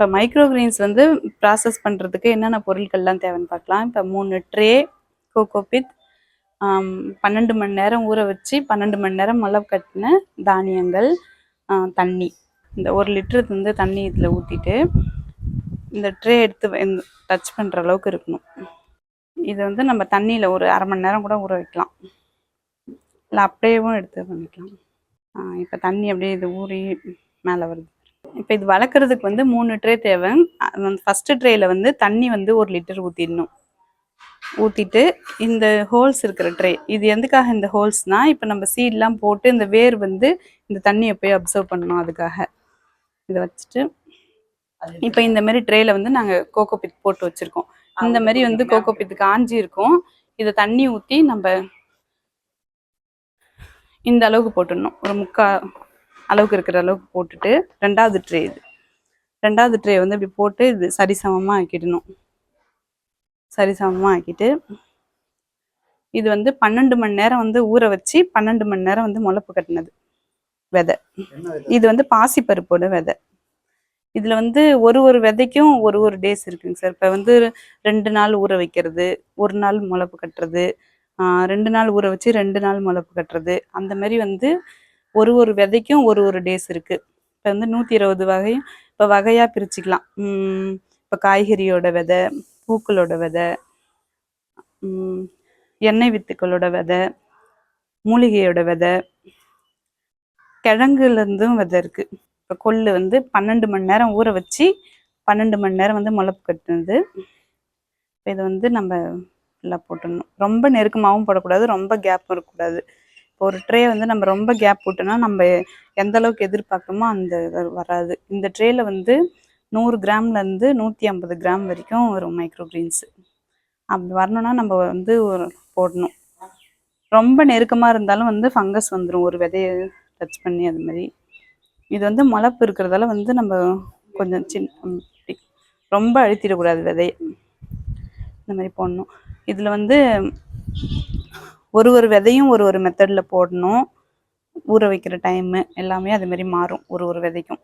இப்போ micro Green's வந்து process பண்ணுறதுக்கு என்னென்ன பொருட்கள்லாம் தேவைன்னு பார்க்கலாம். இப்போ மூணு ட்ரே கோகோபித் பன்னெண்டு மணி நேரம் ஊற வச்சு பன்னெண்டு மணி நேரம் முளை கட்டின தானியங்கள் தண்ணி. இந்த ஒரு லிட்டரு வந்து தண்ணி இதில் ஊற்றிட்டு இந்த ட்ரே எடுத்து டச் பண்ணுற அளவுக்கு இருக்கணும். இதை வந்து நம்ம தண்ணியில் ஒரு அரை மணி நேரம் கூட ஊற வைக்கலாம். இல்லை அப்படியேவும் எடுத்து பண்ணிக்கலாம். இப்போ தண்ணி அப்படியே இது ஊறி மேலே வருது. இப்போ இது வளர்க்குறதுக்கு வந்து மூணு ட்ரே தேவை. ஃபஸ்ட்டு ட்ரேயில் வந்து தண்ணி வந்து ஒரு லிட்டர் ஊற்றிடணும் ஊற்றிட்டு இந்த ஹோல்ஸ் இருக்கிற ட்ரே இது எதுக்காக இந்த ஹோல்ஸ்னால் இப்போ நம்ம சீட்லாம் போட்டு இந்த வேர் வந்து இந்த தண்ணியை போய் அப்சர்வ் பண்ணணும் அதுக்காக. இதை வச்சுட்டு இப்போ இந்த மாதிரி ட்ரேல வந்து நாங்கள் கோகோ பித் போட்டு வச்சுருக்கோம். இந்த மாதிரி வந்து கோகோ பித் காஞ்சி இருக்கும் இதை தண்ணி ஊற்றி நம்ம இந்த அளவுக்கு போட்டுடணும். ஒரு முக்கா அளவுக்கு இருக்கிற அளவுக்கு போட்டுட்டு ரெண்டாவது ட்ரே இது. ரெண்டாவது ட்ரே வந்து இப்படி போட்டு இது சரிசமமாக ஆக்கிடணும். சரிசமமாக ஆக்கிட்டு இது வந்து பன்னெண்டு மணி நேரம் வந்து ஊற வச்சு பன்னெண்டு மணி நேரம் வந்து முளப்பு கட்டினது விதை. இது வந்து பாசிப்பருப்போட விதை. இதில் வந்து ஒரு ஒரு விதைக்கும் ஒரு ஒரு டேஸ் இருக்குங்க சார் இப்போ வந்து ரெண்டு நாள் ஊற வைக்கிறது ஒரு நாள் முளப்பு கட்டுறது ரெண்டு நாள் ஊற வச்சு ரெண்டு நாள் முளப்பு கட்டுறது அந்த மாதிரி வந்து ஒரு ஒரு விதைக்கும் ஒரு ஒரு டேஸ் இருக்கு. இப்போ வந்து நூற்றி இருபது வகையும் இப்போ வகையாக பிரிச்சுக்கலாம். இப்போ காய்கறியோட விதை பூக்களோட விதை எண்ணெய் வித்துக்களோட விதை மூலிகையோட விதை கிழங்குலேருந்தும் விதை இருக்குது இப்போ கொள்ளு வந்து பன்னெண்டு மணி நேரம் ஊற வச்சு பன்னெண்டு மணி நேரம் வந்து முளப்பு கட்டுனது. இப்போ இதை வந்து நம்ம ஃபுல்லாக போட்டுடணும். ரொம்ப நெருக்கமாகவும் போடக்கூடாது ரொம்ப கேப்பும் இருக்கக்கூடாது. ஒரு ட்ரே வந்து நம்ம ரொம்ப கேப் போட்டோம்னா நம்ம எந்த அளவுக்கு எதிர்பார்க்குறோமோ அந்த வராது. இந்த ட்ரேயில் வந்து நூறு கிராம்லேருந்து நூற்றி ஐம்பது கிராம் வரைக்கும் வரும் மைக்ரோ கிரீன்ஸு அப்படி வரணும்னா நம்ம வந்து ஒரு போடணும். ரொம்ப நெருக்கமாக இருந்தாலும் வந்து ஃபங்கஸ் வந்துடும் ஒரு விதையை டச் பண்ணி அது மாதிரி. இது வந்து முளப்பு இருக்கிறதால வந்து நம்ம கொஞ்சம் சின்ன ரொம்ப அழுத்திடக்கூடாது விதையை. இந்த மாதிரி போடணும். இதில் வந்து ஒரு ஒரு விதையும் ஒரு ஒரு மெத்தடில் போடணும். ஊற வைக்கிற டைமு எல்லாமே அது மாதிரி மாறும் ஒரு ஒரு விதைக்கும்.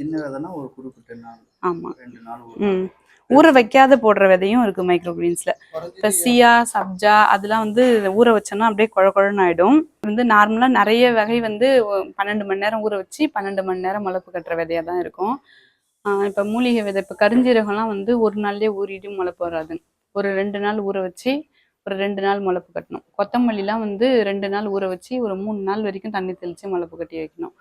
சின்ன விதைனா ஒரு குறிப்பிட்ட நாள் ஆமாம் ரெண்டு நாள் ஒரு ம். ஊற வைக்காத போடுற விதையும் இருக்கு மைக்ரோ கிரீன்ஸ்ல இப்போ சியா சப்ஜா அதெல்லாம் வந்து ஊற வச்சோன்னா அப்படியே குழ குழன்னு ஆயிடும். வந்து நார்மலா நிறைய வகை வந்து பன்னெண்டு மணி நேரம் ஊற வச்சு பன்னெண்டு மணி நேரம் முளப்பு கட்டுற விதையா தான் இருக்கும். இப்போ மூலிகை விதை இப்போ கருஞ்சீரகம்லாம் வந்து ஒரு நாள்லயே ஊறிட்டு முளப்பு வராது. ஒரு ரெண்டு நாள் ஊற வச்சு ஒரு ரெண்டு நாள் முளப்பு கட்டணும். கொத்தமல்லிலாம் வந்து ரெண்டு நாள் ஊற வச்சு ஒரு மூணு நாள் வரைக்கும் தண்ணி தெளித்து முளப்பு கட்டி வைக்கணும்.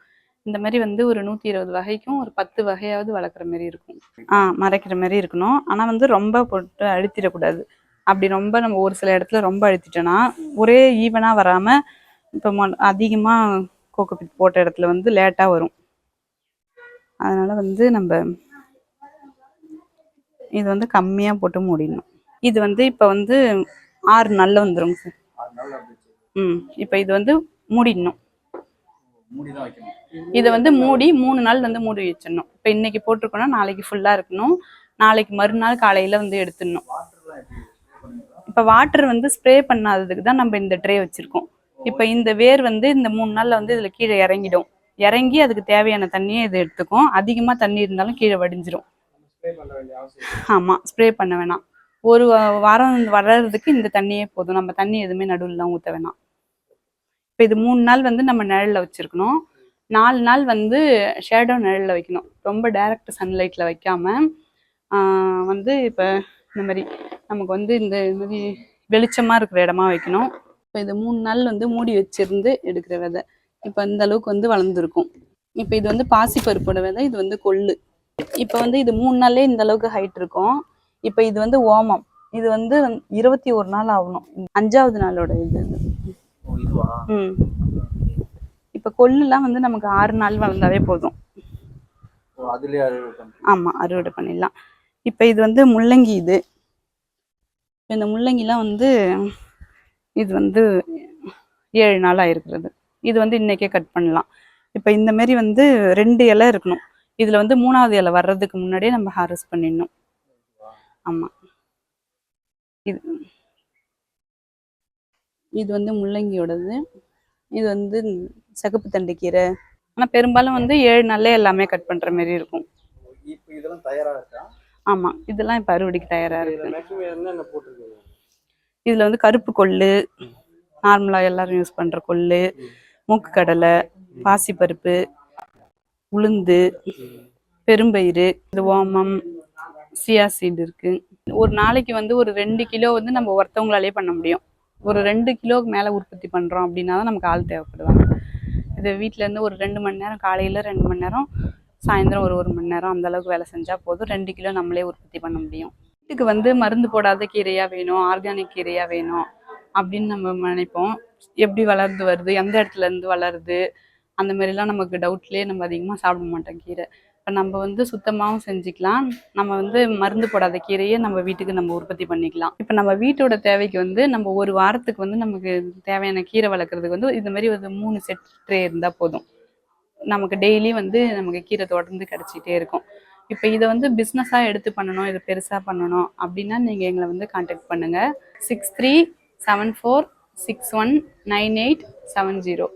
இந்த மாதிரி வந்து ஒரு நூற்றி இருபது வகைக்கும் ஒரு பத்து வகையாவது வளர்க்குற மாதிரி இருக்கும். ஆ மறைக்கிற மாதிரி இருக்கணும். ஆனால் வந்து ரொம்ப போட்டு அழுத்திடக்கூடாது. அப்படி ரொம்ப நம்ம ஒரு சில இடத்துல ரொம்ப அழுத்திட்டோன்னா ஒரே ஈவனாக வராமல் இப்போ மொ அதிகமாக கோகோபிட் போட்ட இடத்துல வந்து லேட்டாக வரும். அதனால் வந்து நம்ம இது வந்து கம்மியாக போட்டு மூடிடணும். இது வந்து இப்போ வந்து ஆறு நாளில் வந்துருங்க சார். ம் இப்போ இது வந்து மூடிடணும். இதை வந்து மூடி மூணு நாள் வந்து மூடி வச்சிடணும். இப்போ இன்னைக்கு போட்டிருக்கோம்னா நாளைக்கு ஃபுல்லாக இருக்கணும். நாளைக்கு மறுநாள் காலையில் வந்து எடுத்துடணும்? இப்போ வாட்டர் வந்து ஸ்ப்ரே பண்ணாததுக்கு தான் நம்ம இந்த ட்ரே வச்சுருக்கோம். இப்போ இந்த வேர் வந்து இந்த மூணு நாளில் வந்து இதில் கீழே இறங்கிடும். இறங்கி அதுக்கு தேவையான தண்ணியை இது எடுத்துக்கும். அதிகமாக தண்ணி இருந்தாலும் கீழே வடிஞ்சிரும். ஆமாம் ஸ்ப்ரே பண்ண வேணாம். ஒரு வாரம் வளர்றதுக்கு இந்த தண்ணியே போதும். நம்ம தண்ணி எதுவுமே நடுவில்லாம் ஊற்ற வேணாம். இப்போ இது மூணு நாள் வந்து நம்ம நிழலில் வச்சுருக்கணும். நாலு நாள் வந்து ஷேடோ நிழலில் வைக்கணும். ரொம்ப டைரக்ட் சன்லைட்டில் வைக்காம வந்து இப்போ இந்த மாதிரி நமக்கு வந்து இந்த இது மாதிரி வெளிச்சமாக இருக்கிற இடமா வைக்கணும். இப்போ இது மூணு நாள் வந்து மூடி வச்சிருந்து எடுக்கிற விதை. இப்போ இந்த அளவுக்கு வந்து வளர்ந்துருக்கும். இப்போ இது வந்து பாசிப்பருப்போட விதை இது வந்து கொள்ளு. இப்போ வந்து இது மூணு நாள்லே இந்த அளவுக்கு ஹைட் இருக்கும். இப்போ இது வந்து ஓமம். இது வந்து இருபத்தி ஒரு நாள் ஆகணும். அஞ்சாவது நாளோட இது ம். இப்போ கொள்ளுலாம் வந்து நமக்கு ஆறு நாள் வளர்ந்தாவே போதும். ஆமாம் அறுவடை பண்ணிடலாம். இப்போ இது வந்து முள்ளங்கி இது. இந்த முள்ளங்கிலாம் வந்து இது வந்து ஏழு நாள் ஆயிருக்கிறது. இது வந்து இன்னைக்கே கட் பண்ணலாம். இப்போ இந்த மாதிரி வந்து ரெண்டு இலை இருக்கணும். இதில் வந்து மூணாவது இலை வர்றதுக்கு முன்னாடியே நம்ம ஹார்வெஸ்ட் பண்ணிடணும். ஆமாம் இது இது வந்து முள்ளங்கியோடது. இது வந்து சிகப்பு தண்டுக்கீரை ஆனால் பெரும்பாலும் வந்து ஏழு நாள்லே எல்லாமே கட் பண்ணுற மாதிரி இருக்கும். இருக்கா? ஆமாம் இதெல்லாம் இப்போ அறுவடைக்கு தயாராக இருக்கு. இதில் வந்து கருப்பு கொள்ளு நார்மலாக எல்லாரும் யூஸ் பண்ணுற கொள்ளு மூக்கு கடலை பாசிப்பருப்பு உளுந்து பெரும்பயிறு இது ஓமம் சியா சீடு இருக்கு. ஒரு நாளைக்கு வந்து ஒரு ரெண்டு கிலோ வந்து நம்ம ஒருத்தவங்களாலே பண்ண முடியும். ஒரு ரெண்டு கிலோவுக்கு மேலே உற்பத்தி பண்ணுறோம் அப்படின்னா தான் நமக்கு ஆள் தேவைப்படுவாங்க. இது வீட்டிலேருந்து ஒரு ரெண்டு மணி நேரம் காலையில் ரெண்டு மணி நேரம் சாயந்தரம் ஒரு ஒரு மணி நேரம் அந்த அளவுக்கு வேலை செஞ்சால் போதும். ரெண்டு கிலோ நம்மளே உற்பத்தி பண்ண முடியும். வீட்டுக்கு வந்து மருந்து போடாத கீரையாக வேணும் ஆர்கானிக் கீரையாக வேணும் அப்படின்னு நம்ம நினைப்போம். எப்படி வளர்ந்து வருது எந்த இடத்துல இருந்து வளருது அந்த மாதிரிலாம் நமக்கு டவுட்லேயே நம்ம அதிகமாக சாப்பிட மாட்டோம் கீரை. இப்போ நம்ம வந்து சுத்தமாகவும் செஞ்சுக்கலாம். நம்ம வந்து மருந்து போடாத கீரையை நம்ம வீட்டுக்கு நம்ம உற்பத்தி பண்ணிக்கலாம். இப்போ நம்ம வீட்டோட தேவைக்கு வந்து நம்ம ஒரு வாரத்துக்கு வந்து நமக்கு தேவையான கீரை வளர்க்குறதுக்கு வந்து இந்த மாதிரி ஒரு மூணு செட் ட்ரே இருந்தால் போதும். நமக்கு டெய்லி வந்து நமக்கு கீரை தொடர்ந்து கிடச்சிட்டே இருக்கும். இப்போ இதை வந்து பிஸ்னஸாக எடுத்து பண்ணணும் இது பெருசாக பண்ணணும் அப்படின்னா நீங்கள் எங்களை வந்து காண்டாக்ட் பண்ணுங்கள் six three seven four six one nine eight seven zero